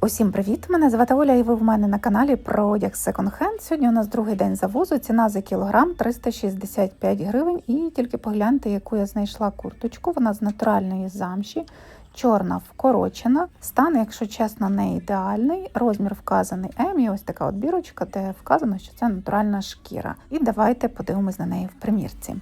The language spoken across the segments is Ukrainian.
Усім привіт! Мене звати Оля, і ви в мене на каналі про одяг Hand. Сьогодні у нас другий день завозу. Ціна за кілограм 365 гривень. І тільки погляньте, яку я знайшла курточку. Вона з натуральної замші, чорна вкорочена. Стан, якщо чесно, не ідеальний. Розмір вказаний М. І ось така от бірочка, де вказано, що це натуральна шкіра. І давайте подивимось на неї в примірці.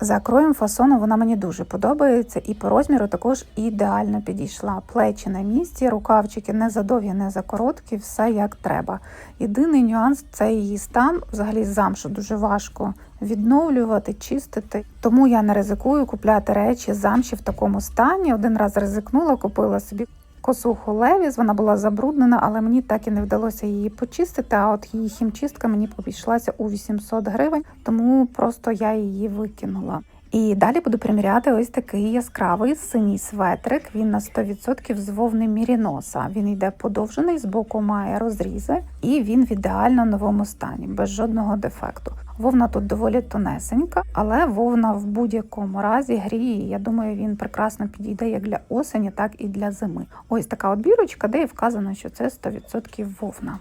За кроєм фасону вона мені дуже подобається, і по розміру також ідеально підійшла. Плечі на місці, рукавчики не задовгі, не за короткі, все як треба. Єдиний нюанс це її стан. Взагалі замшу дуже важко відновлювати, чистити. Тому я не ризикую купляти речі замші в такому стані. Один раз ризикнула, купила собі. Косуху Левіс, вона була забруднена, але мені так і не вдалося її почистити. А от її хімчистка мені обійшлася у 800 гривень, тому просто я її викинула. І далі буду приміряти ось такий яскравий синій светрик. Він на 100% з вовни міріноса. Він йде подовжений, з боку має розрізи, і він в ідеально новому стані, без жодного дефекту. Вовна тут доволі тонесенька, але вовна в будь-якому разі гріє. Я думаю, він прекрасно підійде як для осені, так і для зими. Ось така от бірочка, де і вказано, що це 100% вовна.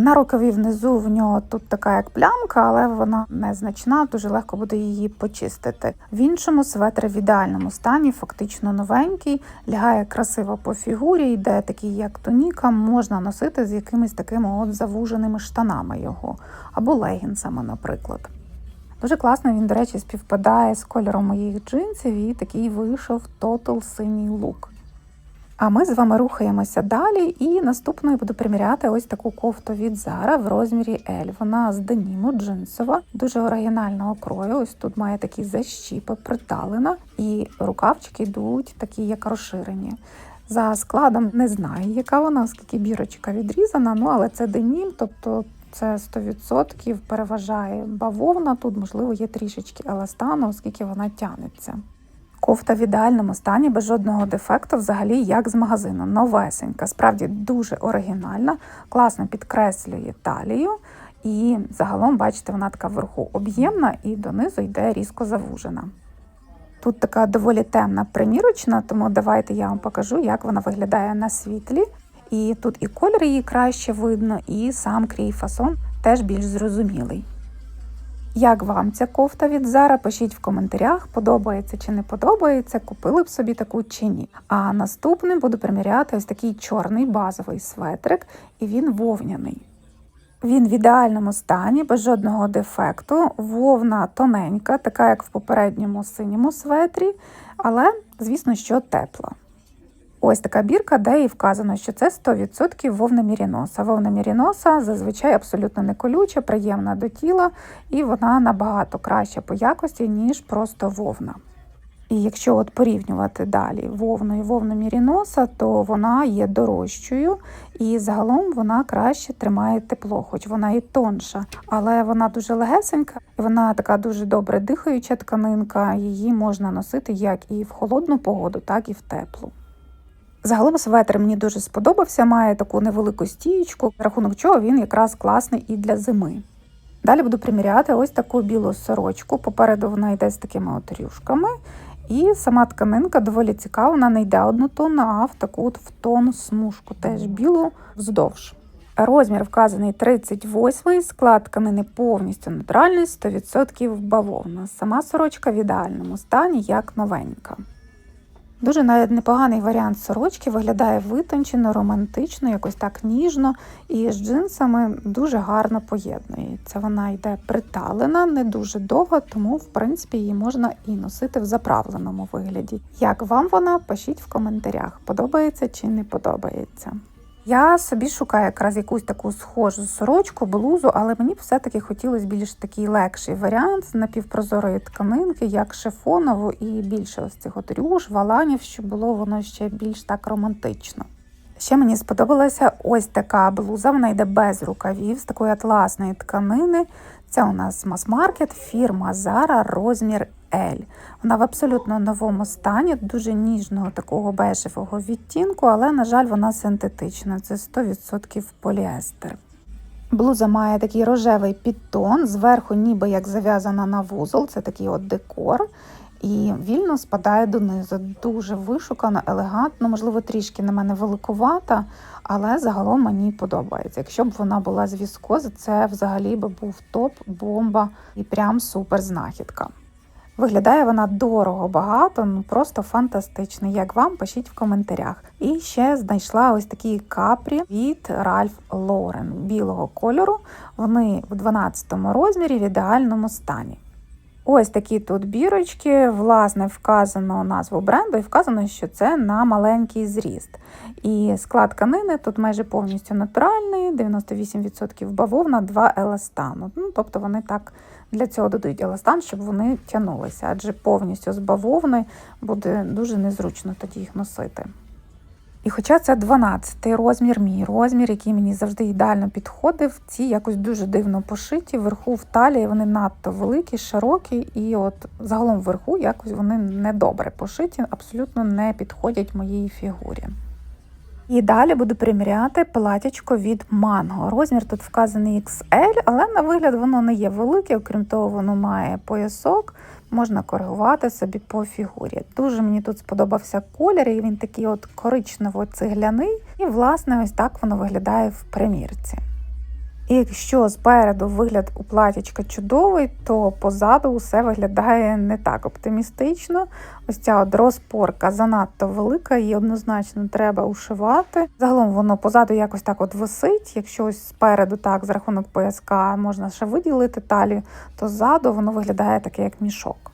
На рукаві внизу в нього тут така як плямка, але вона незначна, дуже легко буде її почистити. В іншому светр в ідеальному стані, фактично новенький, лягає красиво по фігурі, йде такий, як тоніка, можна носити з якимись такими от завуженими штанами його, або легінсами, наприклад. Дуже класно він, до речі, співпадає з кольором моїх джинсів і такий вийшов тотал синій лук. А ми з вами рухаємося далі, і наступною буду приміряти ось таку кофту від Zara в розмірі L. Вона з деніму джинсова, дуже оригінального крою. Ось тут має такі защіпи, приталена, і рукавчики йдуть такі, як розширені. За складом не знаю, яка вона, оскільки бірочка відрізана, ну але це денім, тобто це 100% переважає бавовна. Тут, можливо, є трішечки еластану, оскільки вона тянеться. Кофта в ідеальному стані, без жодного дефекту, взагалі як з магазину. Новесенька, справді дуже оригінальна, класно підкреслює талію. І загалом, бачите, вона така вверху об'ємна і донизу йде різко завужена. Тут така доволі темна примірочна, тому давайте я вам покажу, як вона виглядає на світлі. І тут і колір її краще видно, і сам крій фасон теж більш зрозумілий. Як вам ця кофта від Zara? Пишіть в коментарях, подобається чи не подобається, купили б собі таку чи ні. А наступним буду приміряти ось такий чорний базовий светрик, і він вовняний. Він в ідеальному стані, без жодного дефекту, вовна тоненька, така як в попередньому синьому светрі, але, звісно, що тепла. Ось така бірка, де і вказано, що це 100% вовна міріноса. Вовна міріноса зазвичай абсолютно не колюча, приємна до тіла, і вона набагато краща по якості, ніж просто вовна. І якщо от порівнювати далі вовну і вовну міріноса, то вона є дорожчою і загалом вона краще тримає тепло, хоч вона і тонша, але вона дуже легесенька, і вона така дуже добре дихаюча тканинка. Її можна носити як і в холодну погоду, так і в теплу. Загалом светр мені дуже сподобався, має таку невелику стієчку, рахунок чого він якраз класний і для зими. Далі буду приміряти ось таку білу сорочку. Попереду вона йде з такими от рюшками. І сама тканинка доволі цікава, вона не йде однотонно, а в таку от в тон смужку, теж білу вздовж. Розмір вказаний 38 склад тканини повністю натуральний, 100% бавовна. Сама сорочка в ідеальному стані, як новенька. Дуже навіть непоганий варіант сорочки, виглядає витончено, романтично, якось так ніжно, і з джинсами дуже гарно поєднується. Вона йде приталена, не дуже довга, тому в принципі її можна і носити в заправленому вигляді. Як вам вона, пишіть в коментарях, подобається чи не подобається. Я собі шукаю якраз якусь таку схожу сорочку, блузу, але мені б все-таки хотілося більш такий легший варіант з напівпрозорої тканинки, як шифонову, і більше ось цих от рюш, валанів, щоб було воно ще більш так романтично. Ще мені сподобалася ось така блуза, вона йде без рукавів, з такої атласної тканини. Це у нас мас-маркет, фірма Zara, розмір L. Вона в абсолютно новому стані, дуже ніжного такого бежевого відтінку, але, на жаль, вона синтетична. Це 100% поліестер. Блуза має такий рожевий підтон, зверху ніби як зав'язана на вузол, це такий от декор. І вільно спадає донизу. Дуже вишукано, елегантно, можливо, трішки на мене великувата, але загалом мені подобається. Якщо б вона була з віскози, це взагалі би був топ, бомба і прям супер знахідка. Виглядає вона дорого багато, ну просто фантастично. Як вам пишіть в коментарях. І ще знайшла ось такі капрі від Ralph Lauren білого кольору. Вони в 12 розмірі в ідеальному стані. Ось такі тут бірочки, власне, вказано назву бренду і вказано, що це на маленький зріст. І склад тканини тут майже повністю натуральний, 98% бавовна, 2 еластану. Ну, тобто вони так для цього додають еластан, щоб вони тягнулися, адже повністю з бавовни буде дуже незручно тоді їх носити. І хоча це 12-й розмір, мій розмір, який мені завжди ідеально підходив, ці якось дуже дивно пошиті. Вверху в талії вони надто великі, широкі, і от загалом вверху якось вони недобре пошиті, абсолютно не підходять моїй фігурі. І далі буду приміряти платячко від Mango. Розмір тут вказаний XL, але на вигляд воно не є велике, окрім того, воно має поясок, можна коригувати собі по фігурі. Дуже мені тут сподобався колір, і він такий от коричнево-цегляний. І, власне, ось так воно виглядає в примірці. І якщо спереду вигляд у платячка чудовий, то позаду усе виглядає не так оптимістично. Ось ця от розпорка занадто велика, її однозначно треба ушивати. Загалом воно позаду якось так от висить. Якщо ось спереду так за рахунок пояска можна ще виділити талію, то ззаду воно виглядає таке, як мішок.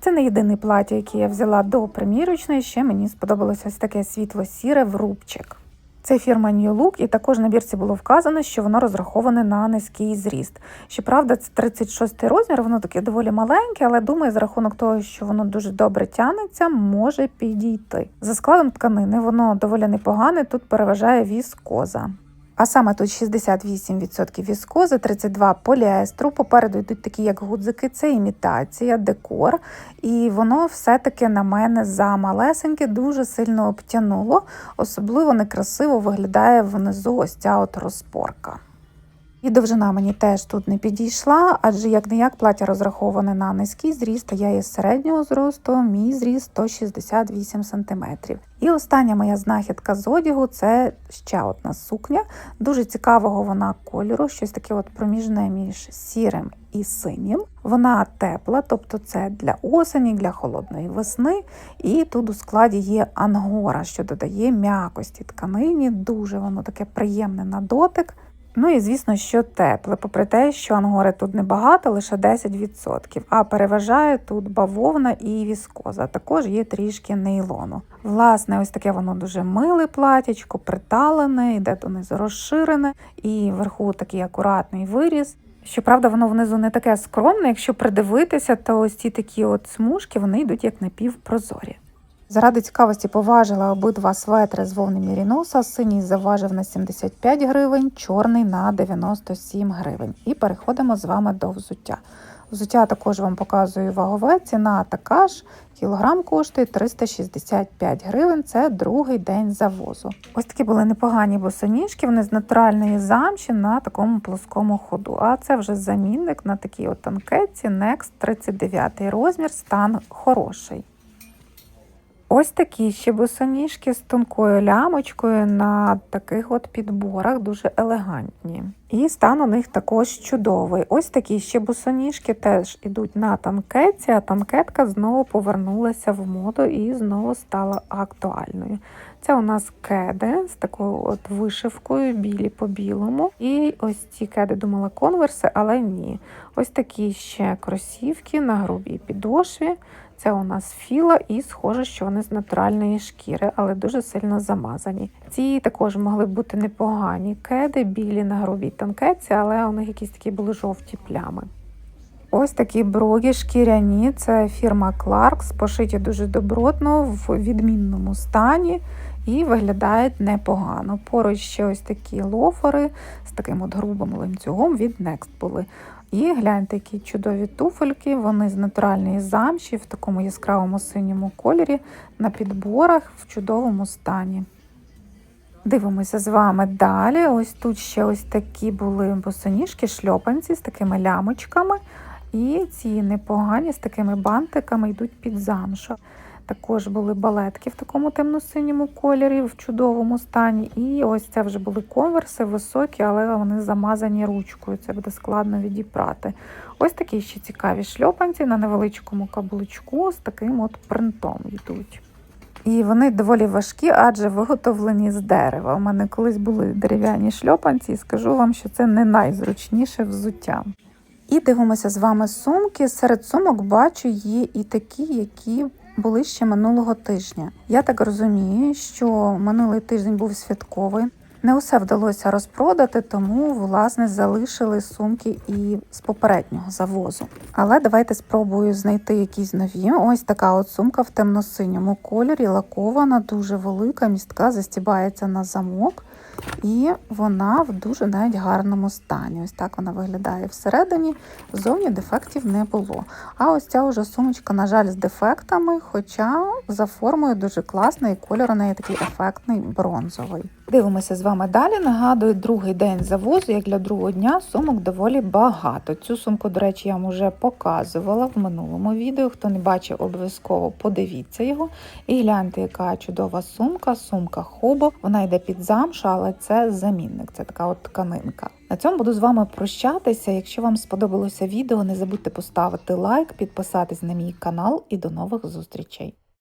Це не єдине плаття, яке я взяла до примірочної. Ще мені сподобалося ось таке світло-сіре в рубчик. Це фірма New Look, і також на бірці було вказано, що воно розраховане на низький зріст. Щоправда, це 36 розмір, воно таке доволі маленьке, але думаю, за рахунок того, що воно дуже добре тянеться, може підійти. За складом тканини воно доволі непогане, тут переважає віскоза. А саме тут 68% віскози, 32 поліестру. Попереду йдуть такі, як гудзики, це імітація, декор. І воно все-таки на мене замалесеньке, дуже сильно обтянуло. Особливо некрасиво виглядає внизу ось ця от розпорка. І довжина мені теж тут не підійшла, адже як не як плаття розраховане на низький зріст, а я є середнього зросту, мій зріст 168 см. І остання моя знахідка з одягу це ще одна сукня. Дуже цікавого вона кольору, щось таке от проміжне між сірим і синім. Вона тепла, тобто це для осені, для холодної весни. І тут у складі є ангора, що додає м'якості тканині. Дуже воно таке приємне на дотик. Ну і звісно, що тепле, попри те, що ангори тут небагато, лише 10%, а переважає тут бавовна і віскоза. Також є трішки нейлону. Власне, ось таке воно дуже миле платячко, приталене, йде донизу розширене, і вверху такий акуратний виріз. Щоправда, воно внизу не таке скромне. Якщо придивитися, то ось ці такі от смужки вони йдуть як напівпрозорі. Заради цікавості поважила обидва светри з вовни Міріноса. Синій заважив на 75 гривень, чорний на 97 гривень. І переходимо з вами до взуття. Взуття також вам показую вагове. Ціна така ж. Кілограм коштує 365 гривень. Це другий день завозу. Ось такі були непогані босоніжки. Вони з натуральної замші на такому плоскому ходу. А це вже замінник на такій от танкетці Next 39 розмір, стан хороший. Ось такі ще босоніжки з тонкою лямочкою на таких от підборах, дуже елегантні. І стан у них також чудовий. Ось такі ще босоніжки теж ідуть на танкетці, а танкетка знову повернулася в моду і знову стала актуальною. Це у нас кеди з такою от вишивкою, білі по білому. І ось ці кеди думала конверси, але ні. Ось такі ще кросівки на грубій підошві. Це у нас філа, і схоже, що вони з натуральної шкіри, але дуже сильно замазані. Ці також могли бути непогані кеди, білі на грубій танкеці, але у них якісь такі були жовті плями. Ось такі брогі шкіряні, це фірма Clarks, пошиті дуже добротно, в відмінному стані і виглядають непогано. Поруч ще ось такі лофери з таким от грубим ланцюгом від Next були. І гляньте, які чудові туфельки, вони з натуральної замші в такому яскравому синьому кольорі на підборах в чудовому стані. Дивимося з вами далі. Ось тут ще ось такі були босоніжки, шльопанці з такими лямочками. І ці непогані з такими бантиками йдуть під замшу. Також були балетки в такому темно-синьому кольорі, в чудовому стані. І ось це вже були конверси високі, але вони замазані ручкою. Це буде складно відіпрати. Ось такі ще цікаві шльопанці на невеличкому каблучку з таким от принтом йдуть. І вони доволі важкі, адже виготовлені з дерева. У мене колись були дерев'яні шльопанці, і скажу вам, що це не найзручніше взуття. І дивимося з вами сумки. Серед сумок бачу є і такі, які були ще минулого тижня. Я так розумію, що минулий тиждень був святковий. Не усе вдалося розпродати, тому власне залишили сумки і з попереднього завозу. Але давайте спробую знайти якісь нові. Ось така от сумка в темно-синьому кольорі, лакована, дуже велика, містка, застібається на замок. І вона в дуже навіть гарному стані. Ось так вона виглядає всередині. Зовні дефектів не було. А ось ця вже сумочка, на жаль, з дефектами, хоча за формою дуже класна, і кольор у неї такий ефектний бронзовий. Дивимося з вами далі. Нагадую, другий день завозу, як для другого дня, сумок доволі багато. Цю сумку, до речі, я вам вже показувала в минулому відео. Хто не бачив, обов'язково подивіться його. І гляньте, яка чудова сумка, сумка Хобо. Вона йде під замшу, але це замінник, це така от тканинка. На цьому буду з вами прощатися. Якщо вам сподобалося відео, не забудьте поставити лайк, підписатись на мій канал і до нових зустрічей.